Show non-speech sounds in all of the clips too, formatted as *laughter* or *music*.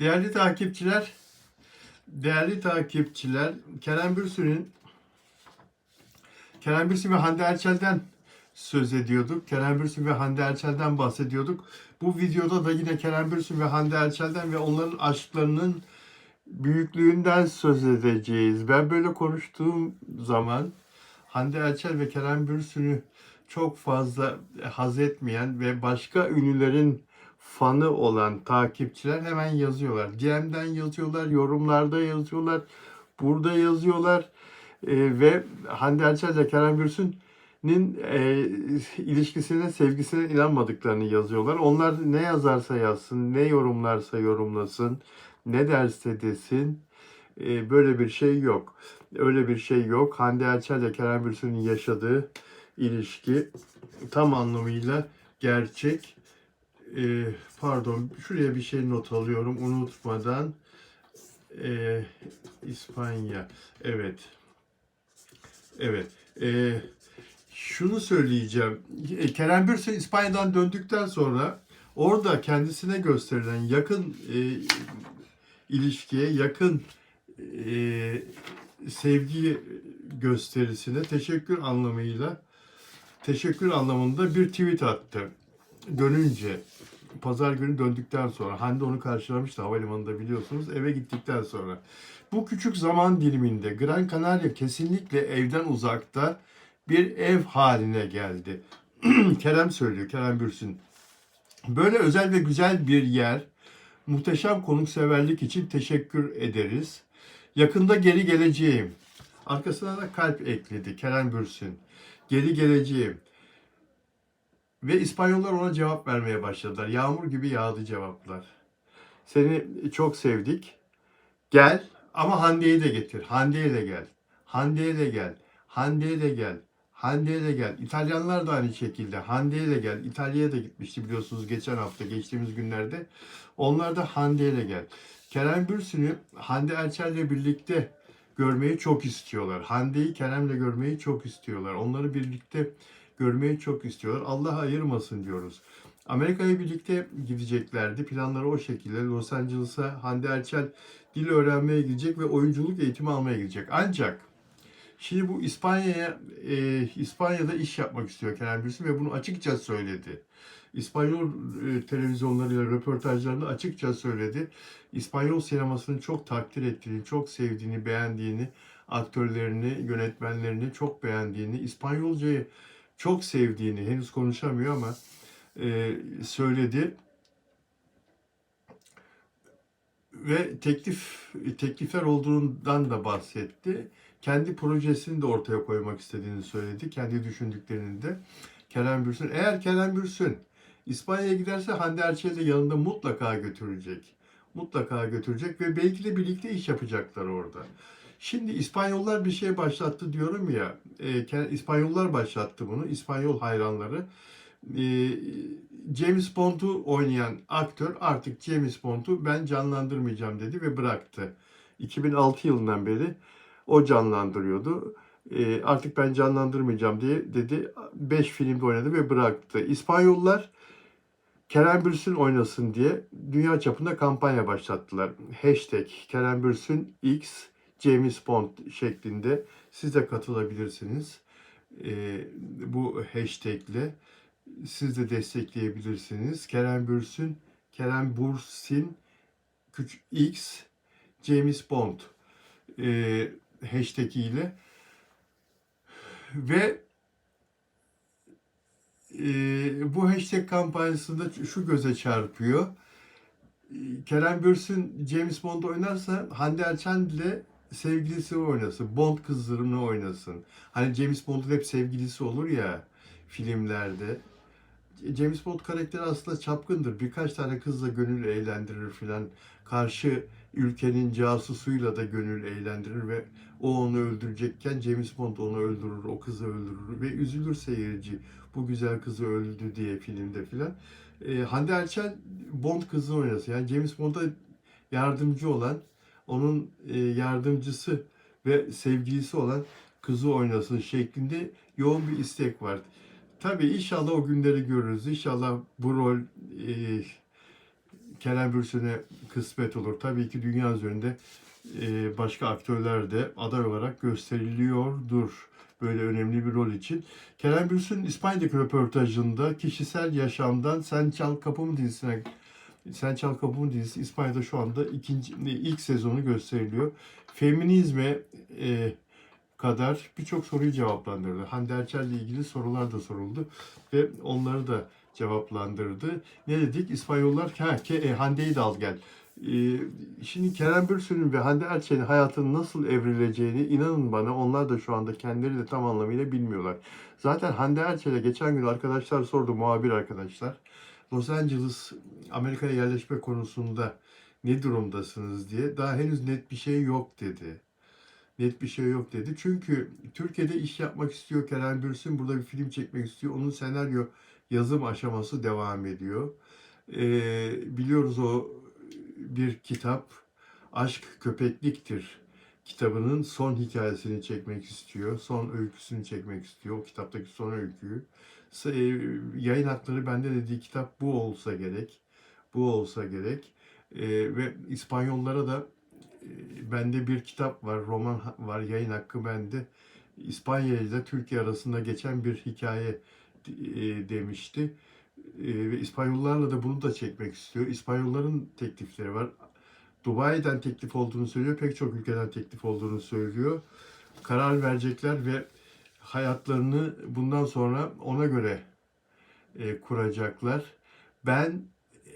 Değerli takipçiler, değerli takipçiler, Kerem Bürsin'in Kerem Bürsin ve Hande Erçel'den söz ediyorduk. Kerem Bürsin ve Hande Erçel'den bahsediyorduk. Bu videoda da yine Kerem Bürsin ve Hande Erçel'den ve onların aşklarının büyüklüğünden söz edeceğiz. Ben böyle konuştuğum zaman Hande Erçel ve Kerem Bürsin'ü çok fazla haz etmeyen ve başka ünlülerin fanı olan takipçiler hemen yazıyorlar. DM'den yazıyorlar, yorumlarda yazıyorlar, burada yazıyorlar. Ee, ve Hande Erçel ile Kerem Bürsin'in e, ilişkisine, sevgisine inanmadıklarını yazıyorlar. Onlar ne yazarsa yazsın, ne yorumlarsa yorumlasın, ne derse desin. e, böyle bir şey yok. Öyle bir şey yok. Hande Erçel ile Kerem Bürsin'in yaşadığı ilişki tam anlamıyla gerçek. Ee, pardon, şuraya bir şey not alıyorum unutmadan. Ee, İspanya, evet. Evet. Ee, şunu söyleyeceğim. E, Kerem Bürsin İspanya'dan döndükten sonra orada kendisine gösterilen yakın e, ilişkiye, yakın e, sevgi gösterisine teşekkür anlamıyla teşekkür anlamında bir tweet attı. Dönünce pazar günü döndükten sonra Hande onu karşılamıştı havalimanında biliyorsunuz eve gittikten sonra. Bu küçük zaman diliminde Gran Canaria kesinlikle evden uzakta bir ev haline geldi. *clears throat* Kerem söylüyor, Kerem Bürsin. Böyle özel ve güzel bir yer, muhteşem konukseverlik için teşekkür ederiz. Yakında geri geleceğim. Arkasına da kalp ekledi Kerem Bürsin. Geri geleceğim. Ve İspanyollar ona cevap vermeye başladılar. Yağmur gibi yağdı cevaplar. Seni çok sevdik. Gel ama Hande'yi de getir. Hande'ye de gel. Hande'ye de gel. Hande'ye de gel. Hande'ye de gel. İtalyanlar da aynı şekilde. Hande'ye de gel. İtalya'ya da gitmişti biliyorsunuz geçen hafta, geçtiğimiz günlerde. Onlar da Hande'ye de gel. Kerem Bürsin'i Hande Erçel'le birlikte görmeyi çok istiyorlar. Hande'yi Kerem'le görmeyi çok istiyorlar. Onları birlikte görmeyi çok istiyorlar. Allah ayırmasın diyoruz. Amerika'ya birlikte gideceklerdi. Planları o şekilde. Los Angeles'a Hande Erçel dil öğrenmeye gidecek ve oyunculuk eğitimi almaya gidecek. Ancak şimdi bu İspanya'ya e, İspanya'da iş yapmak istiyor Kerem Bürsin ve bunu açıkça söyledi. İspanyol e, televizyonlarıyla röportajlarında açıkça söyledi. İspanyol sinemasını çok takdir ettiğini, çok sevdiğini, beğendiğini, aktörlerini, yönetmenlerini çok beğendiğini, İspanyolcayı çok sevdiğini, henüz konuşamıyor ama e, söyledi. Ve teklif teklifler olduğundan da bahsetti. Kendi projesini de ortaya koymak istediğini söyledi. Kendi düşündüklerini de. Kerem Bürsin. Eğer Kerem Bürsin İspanya'ya giderse Hande Erçel'i yanında mutlaka götürecek. Mutlaka götürecek ve belki de birlikte iş yapacaklar orada. Şimdi İspanyollar bir şey başlattı diyorum ya. E, İspanyollar başlattı bunu. İspanyol hayranları. E, James Bond'u oynayan aktör artık James Bond'u ben canlandırmayacağım dedi ve bıraktı. 2006 yılından beri o canlandırıyordu. E, artık ben canlandırmayacağım diye dedi. 5 filmde oynadı ve bıraktı. İspanyollar Kerem Bürsin oynasın diye dünya çapında kampanya başlattılar. Hashtag Kerem Bürsin X James Bond şeklinde siz de katılabilirsiniz. E, bu hashtagle siz de destekleyebilirsiniz. Kerem Bürsin, Kerem Bursin X James Bond e, hashtag ile ve e, bu hashtag kampanyasında şu göze çarpıyor. Kerem Bürsin James Bond oynarsa Hande Erçel ile sevgilisi oynasın. Bond kızlarını oynasın. Hani James Bond'un hep sevgilisi olur ya filmlerde. James Bond karakteri aslında çapkındır. Birkaç tane kızla gönül eğlendirir filan. Karşı ülkenin casusuyla da gönül eğlendirir ve o onu öldürecekken James Bond onu öldürür, o kızı öldürür ve üzülür seyirci bu güzel kızı öldü diye filmde filan. E, Hande Erçel Bond kızı oynasın. Yani James Bond'a yardımcı olan, onun e, yardımcısı ve sevgilisi olan kızı oynasın şeklinde yoğun bir istek var. Tabii inşallah o günleri görürüz. İnşallah bu rol e, Kerem Bürsin'e kısmet olur. Tabii ki dünya üzerinde e, başka aktörler de aday olarak gösteriliyordur. Böyle önemli bir rol için. Kerem Bürsin İspanya'daki röportajında kişisel yaşamdan Sen Çal Kapımı dizisine Sen Çal Kapımı dizisi İspanya'da şu anda ikinci ilk sezonu gösteriliyor. Feminizme e, kadar birçok soruyu cevaplandırdı. Hande Erçel'le ilgili sorular da soruldu ve onları da cevaplandırdı. Ne dedik? İspanyollar ha, ke, e, Hande'yi de al gel. E, şimdi Kerem Bürsin'in ve Hande Erçel'in hayatının nasıl evrileceğini inanın bana onlar da şu anda kendileri de tam anlamıyla bilmiyorlar. Zaten Hande Erçel'e geçen gün arkadaşlar sordu, muhabir arkadaşlar. Los Angeles Amerika'ya yerleşme konusunda ne durumdasınız diye. Daha henüz net bir şey yok dedi net bir şey yok dedi. Çünkü Türkiye'de iş yapmak istiyor Kerem Bürsin. Burada bir film çekmek istiyor. Onun senaryo yazım aşaması devam ediyor. Ee, biliyoruz o bir kitap Aşk Köpekliktir kitabının son hikayesini çekmek istiyor. Son öyküsünü çekmek istiyor. O kitaptaki son öyküyü. E, Yayın hakları bende dediği kitap bu olsa gerek. Bu olsa gerek. Ee, ve İspanyollara da e, bende bir kitap var, roman var, yayın hakkı bende. İspanya ile Türkiye arasında geçen bir hikaye e, demişti. E, ve İspanyollarla da bunu da çekmek istiyor. İspanyolların teklifleri var. Dubai'den teklif olduğunu söylüyor, pek çok ülkeden teklif olduğunu söylüyor. Karar verecekler ve hayatlarını bundan sonra ona göre e, kuracaklar. Ben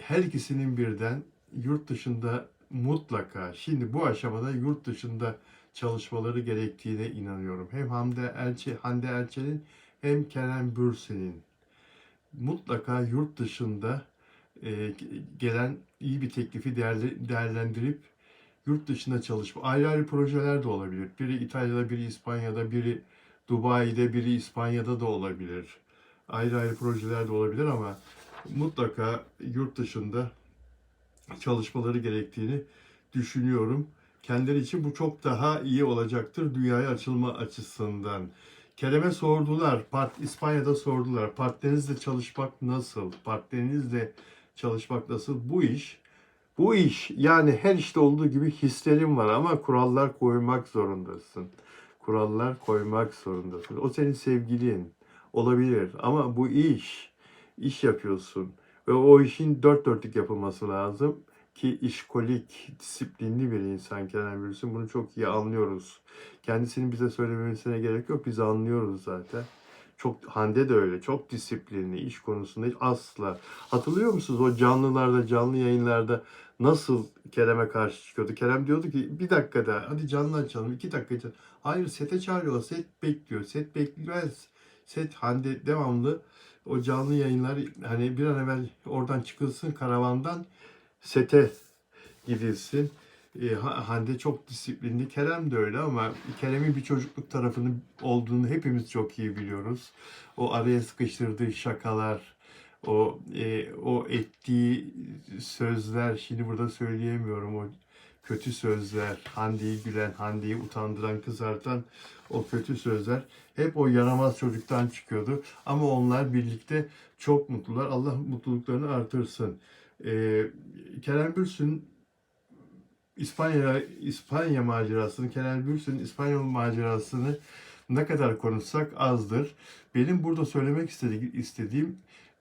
her ikisinin birden yurt dışında mutlaka şimdi bu aşamada yurt dışında çalışmaları gerektiğine inanıyorum. Hem Hande Elçi, Hande Elçi'nin hem Kerem Bürsin'in mutlaka yurt dışında e, gelen iyi bir teklifi değerli, değerlendirip yurt dışında çalışma. Ayrı ayrı projeler de olabilir. Biri İtalya'da, biri İspanya'da, biri Dubai'de, biri İspanya'da da olabilir. Ayrı ayrı projeler de olabilir ama mutlaka yurt dışında çalışmaları gerektiğini düşünüyorum. Kendileri için bu çok daha iyi olacaktır dünyaya açılma açısından. Kerem'e sordular, part, İspanya'da sordular. Partnerinizle çalışmak nasıl? Partnerinizle çalışmak nasıl? Bu iş, bu iş yani her işte olduğu gibi hislerim var ama kurallar koymak zorundasın. Kurallar koymak zorundasın. O senin sevgilin olabilir ama bu iş, iş yapıyorsun ve o işin dört dörtlük yapılması lazım ki işkolik, disiplinli bir insan Kenan Bürsin. Bunu çok iyi anlıyoruz. Kendisinin bize söylememesine gerek yok. Biz anlıyoruz zaten. Çok Hande de öyle. Çok disiplinli iş konusunda hiç asla. Hatırlıyor musunuz o canlılarda, canlı yayınlarda nasıl Kerem'e karşı çıkıyordu? Kerem diyordu ki bir dakikada hadi canlı açalım. iki dakika açalım. Hayır sete çağırıyor. Set bekliyor. Set beklemez. Set Hande devamlı o canlı yayınlar hani bir an evvel oradan çıkılsın karavandan sete gidilsin. E, Ha- Hande çok disiplinli. Kerem de öyle ama Kerem'in bir çocukluk tarafının olduğunu hepimiz çok iyi biliyoruz. O araya sıkıştırdığı şakalar, o e, o ettiği sözler, şimdi burada söyleyemiyorum o kötü sözler, Hande'yi gülen, Hande'yi utandıran, kızartan o kötü sözler hep o yaramaz çocuktan çıkıyordu. Ama onlar birlikte çok mutlular. Allah mutluluklarını artırsın. Ee, Kerem Bürsin İspanya İspanya macerasını, Kerem Bürsin İspanyol macerasını ne kadar konuşsak azdır. Benim burada söylemek istedi- istediğim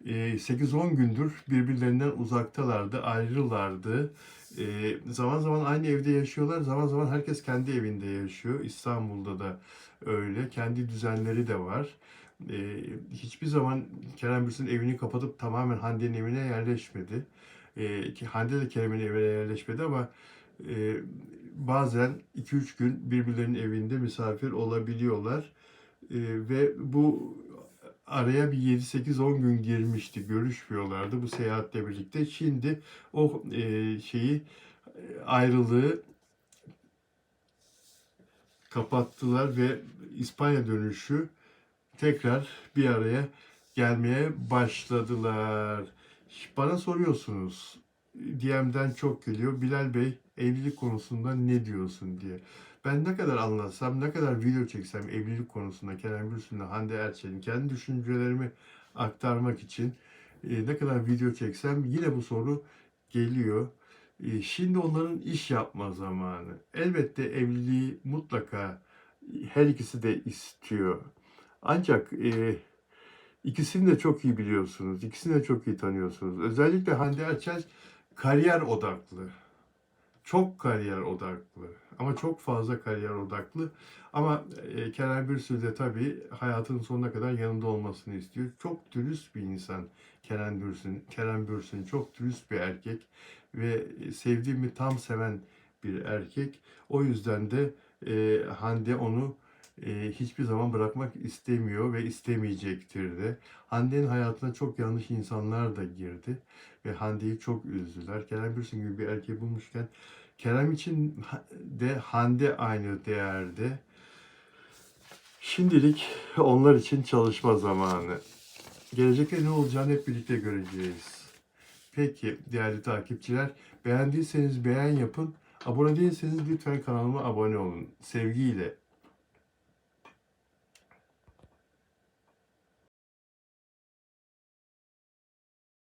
e, 8-10 gündür birbirlerinden uzaktalardı, ayrılardı. E, zaman zaman aynı evde yaşıyorlar, zaman zaman herkes kendi evinde yaşıyor. İstanbul'da da öyle, kendi düzenleri de var. E, hiçbir zaman Kerem Bürsin evini kapatıp tamamen Hande'nin evine yerleşmedi. E, Hande de Kerem'in evine yerleşmedi ama e, bazen 2-3 gün birbirlerinin evinde misafir olabiliyorlar. E, ve bu araya bir 7-8-10 gün girmişti. Görüşmüyorlardı bu seyahatle birlikte. Şimdi o e, şeyi ayrılığı kapattılar ve İspanya dönüşü tekrar bir araya gelmeye başladılar. Bana soruyorsunuz. DM'den çok geliyor. Bilal Bey evlilik konusunda ne diyorsun diye. Ben ne kadar anlatsam, ne kadar video çeksem evlilik konusunda Kerem Bürsin'le Hande Erçel'in kendi düşüncelerimi aktarmak için e, ne kadar video çeksem yine bu soru geliyor. E, Şimdi onların iş yapma zamanı. Elbette evliliği mutlaka her ikisi de istiyor. Ancak e, ikisini de çok iyi biliyorsunuz. İkisini de çok iyi tanıyorsunuz. Özellikle Hande Erçel kariyer odaklı. Çok kariyer odaklı. Ama çok fazla kariyer odaklı. Ama e, Kerem Bürsin de tabii hayatının sonuna kadar yanında olmasını istiyor. Çok dürüst bir insan Kerem Bürsin. Kerem Bürsin çok dürüst bir erkek ve sevdiğimi tam seven bir erkek. O yüzden de e, Hande onu e, hiçbir zaman bırakmak istemiyor ve istemeyecektir de. Hande'nin hayatına çok yanlış insanlar da girdi ve Hande'yi çok üzdüler. Kerem Bürsin gibi bir erkeği bulmuşken Kerem için de Hande aynı değerde. Şimdilik onlar için çalışma zamanı. Gelecekte ne olacağını hep birlikte göreceğiz. Peki değerli takipçiler, beğendiyseniz beğen yapın. Abone değilseniz lütfen kanalıma abone olun. Sevgiyle.